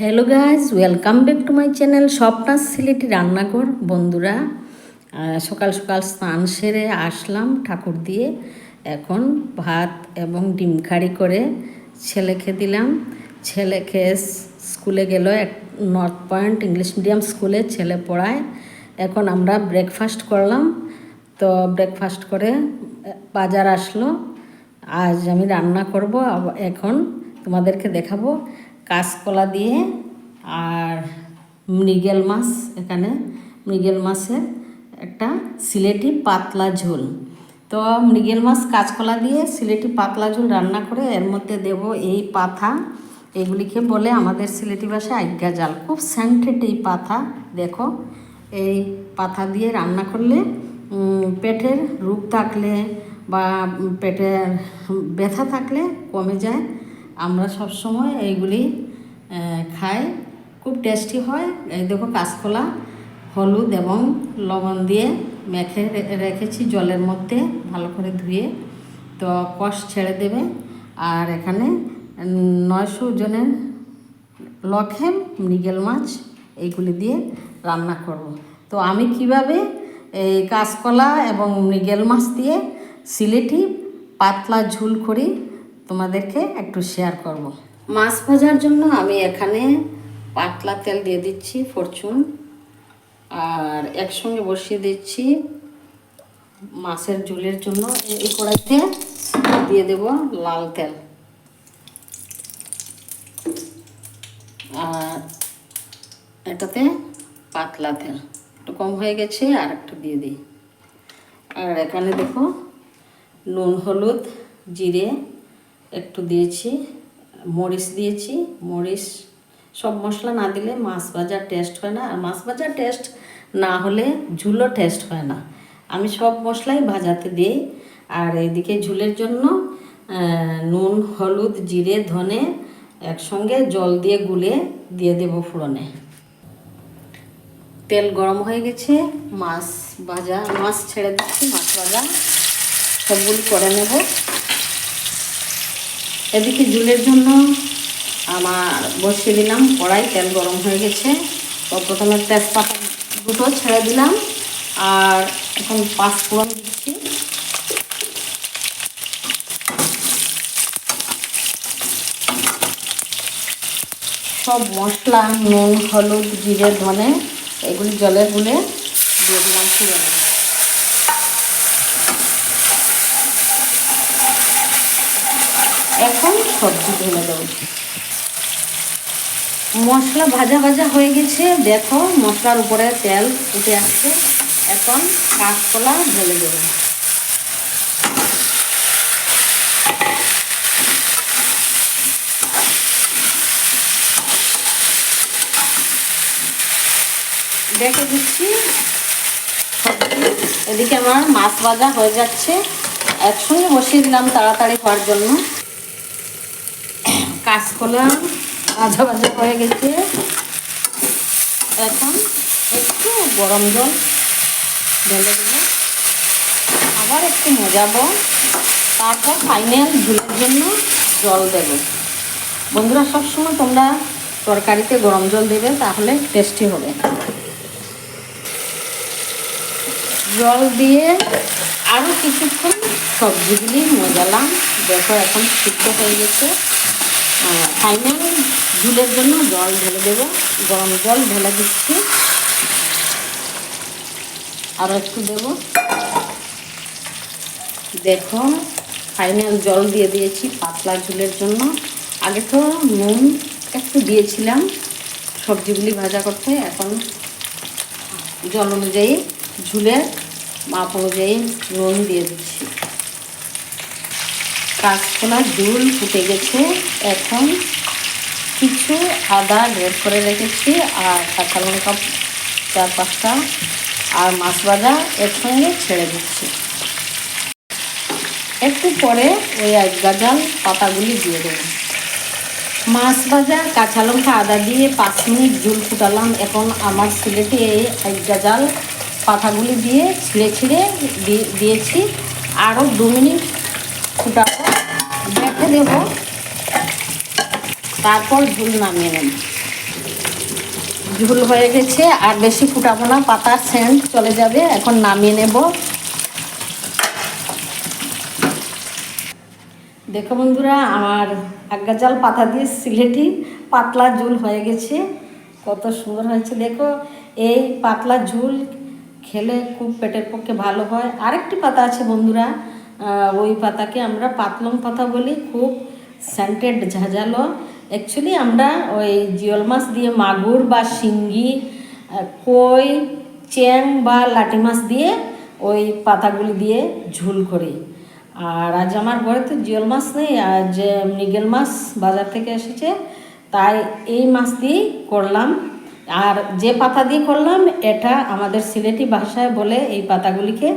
Hello guys welcome back to my channel স্বপ্নাস Sylheti রান্নাঘর বন্ধুরা। সকাল সকাল স্নান সেরে আসলাম ঠাকুর দিয়ে। এখন ভাত এবং ডিম কারি করে ছেলেকে দিলাম। ছেলেকে স- স্কুলে গেল এক নর্থ পয়েন্ট ইংলিশ মিডিয়াম স্কুলে ছেলে পড়ায়। এখন আমরা ব্রেকফাস্ট করলাম। তো ব্রেকফাস্ট করে বাজার আসলো। আজ আমি রান্না করব। এখন তোমাদেরকে দেখাবো কাঁচকলা দিয়ে আর মৃগেল মাছ এখানে। মৃগেল মাছের একটা সিলেটি পাতলা ঝোল। তো মৃগেল মাছ কাঁচকলা দিয়ে সিলেটি পাতলা ঝোল রান্না করে এর মধ্যে দেব এই পাথা। এগুলিকে বলে আমাদের সিলেটি ভাষায় আজ্ঞা জাল। খুব স্যান্টেড এই পাথা, দেখো। এই পাথা দিয়ে রান্না করলে পেটের রোগ থাকলে বা পেটের ব্যথা থাকলে কমে যায়। আমরা সবসময় এইগুলি খাই। খুব টেস্টি হয়। এই দেখো কাঁচকলা, হলুদ এবং লবণ দিয়ে মেখে রেখেছি জলের মধ্যে ভালো করে ধুয়ে। তো কষ ছেড়ে দেবে। আর এখানে নয়শো জনের লখেম মৃগেল মাছ এইগুলি দিয়ে রান্না করব। তো আমি কীভাবে এই কাঁচকলা এবং মৃগেল মাছ দিয়ে সিলেটি পাতলা ঝুল করি তোমাদেরকে একটু শেয়ার করব। মাছ ভাজার জন্য আমি এখানে পাতলা তেল দিয়ে দিচ্ছি ফরচুন আর একসঙ্গে বসিয়ে দিচ্ছি মাছের ঝুলের জন্য এই কড়াইতে দিয়ে দেব লাল তেল। আর এটাতে পাতলা তেল। একটু কম হয়ে গেছে, আর একটু দিয়ে দিই। আর এখানে দেখো নুন, হলুদ, জিরে একটু দিয়েছি, মরিচ দিয়েছি, মরিচ সব মশলা না দিলে মাছ ভাজার টেস্ট হয় না। আর মাছ ভাজার টেস্ট না হলে ঝুলও টেস্ট হয় না। আমি সব মশলাই ভাজাতে দিই। আর এদিকে ঝুলের জন্য নুন, হলুদ, জিরে, ধনে একসঙ্গে জল দিয়ে গুলে দিয়ে দেবো ফোড়নে। তেল গরম হয়ে গেছে, মাছ ভাজা, মাছ ছেড়ে দিচ্ছি, মাছ ভাজা সবগুলি করে নেব। এদিকে জুলের জন্য আমার বসিয়ে দিলাম কড়াই, তেল গরম হয়ে গেছে। তো প্রথমে তেজপাতা দুটো ছেড়ে দিলাম আর এখন পাঁচ ফোড়ন দিচ্ছি। সব মশলা, নুন, হলুদ, জিরে, ধনে, এগুলি জলে গুলে দিয়ে দিলাম ফোড়নে এখন সবজি ঢেলে দেবো মশলা ভাজা ভাজা হয়ে গেছে, দেখো মশলার উপরে তেল উঠে আসছে। এখন কাঁচকলা ঢেলে দেবো। দেখে দিচ্ছি এদিকে আমার মাছ ভাজা হয়ে যাচ্ছে। একসঙ্গে বসিয়ে দিলাম তাড়াতাড়ি হওয়ার জন্য। কাঁচকলা ভাজা ভাজা হয়ে গেছে। এখন একটু গরম জল ঢেলে দেবো। আবার একটু মজাবো। তারপর ফাইনাল ঝুলের জন্য জল দেবো। বন্ধুরা, সবসময় তোমরা তরকারিতে গরম জল দেবে, তাহলে টেস্টি হবে। জল দিয়ে আরও কিছুক্ষণ সবজিগুলি মজালাম। দেখো, এখন সিদ্ধ হয়ে গেছে। ফাইনাল ঝুলের জন্য জল ঢেলে দেবো। গরম জল ঢেলে দিচ্ছি। আরও একটু দেব। দেখো, ফাইনাল জল দিয়ে দিয়েছি পাতলা ঝুলের জন্য। আগে তো নুন একটু দিয়েছিলাম সবজিগুলি ভাজা করতে। এখন জল অনুযায়ী ঝুলের মাপ অনুযায়ী নুন দিয়ে দিচ্ছি। কাঁচকলা ঝুল ফুটে গেছে। এখন কিছু আদা গ্রেট করে রেখেছি আর কাঁচা লঙ্কা চার পাঁচটা আর মাছ ভাজা একসঙ্গে ছেড়ে দিচ্ছি। একটু পরে ওই এক গাজাল পাতাগুলি দিয়ে দেবো। মাছ ভাজা, কাঁচা লঙ্কা, আদা দিয়ে পাঁচ মিনিট জুল ফুটালাম। এখন আমার সিলেটে এই এক গাজাল পাতাগুলি দিয়ে ছিঁড়ে ছিঁড়ে দিয়ে- দিয়েছি। আরও দু মিনিট ফুটাবো দেখে তারপর ঝুল নামিয়ে নেব। ঝুল হয়ে গেছে, আর বেশি ফুটাবো না, পাতার সেন্ট চলে যাবে, এখন নামিয়ে নেব। দেখো বন্ধুরা, আমার আজ্ঞাজাল পাতা দিয়ে সিলেটি পাতলা ঝুল হয়ে গেছে। কত সুন্দর হয়েছে, দেখো। এই পাতলা ঝুল খেলে খুব পেটের পক্ষে ভালো হয়। আরেকটি পাতা আছে বন্ধুরা ওই পাতাকে আমরা পাতলং পাতা বলি, খুব সেন্টেড ঝাঁঝালো। অ্যাকচুয়ালি আমরা ওই জিওল মাছ দিয়ে মাগুর বা শিঙ্গি কই, চ্যাং বা লাটি মাছ দিয়ে ওই পাতাগুলি দিয়ে ঝুল করি। আর আজ আমার ঘরে তো জিওল মাছ নেই আর যে মৃগেল মাছ বাজার থেকে এসেছে, তাই এই মাছ দিয়েই করলাম। আর যে পাতা দিয়ে করলাম, এটা আমাদের সিলেটি ভাষায় বলে এই পাতাগুলিকে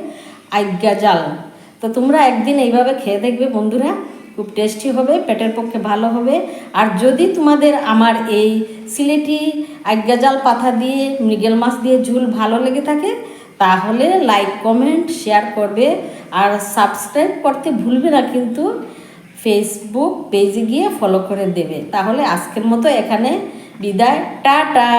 আজ্ঞা জাল। তো তোমরা একদিন এইভাবে খেয়ে দেখবে বন্ধুরা, খুব টেস্টি হবে, পেটের পক্ষে ভালো হবে। আর যদি তোমাদের আমার এই সিলেটি আজ্ঞাজাল পাতা দিয়ে, মৃগেল মাছ দিয়ে ঝুল ভালো লেগে থাকে, তাহলে লাইক কমেন্ট শেয়ার করবে। আর সাবস্ক্রাইব করতে ভুলবে না কিন্তু ফেসবুক পেজে গিয়ে ফলো করে দেবে। তাহলে আজকের মতো এখানে বিদায়, টাটা!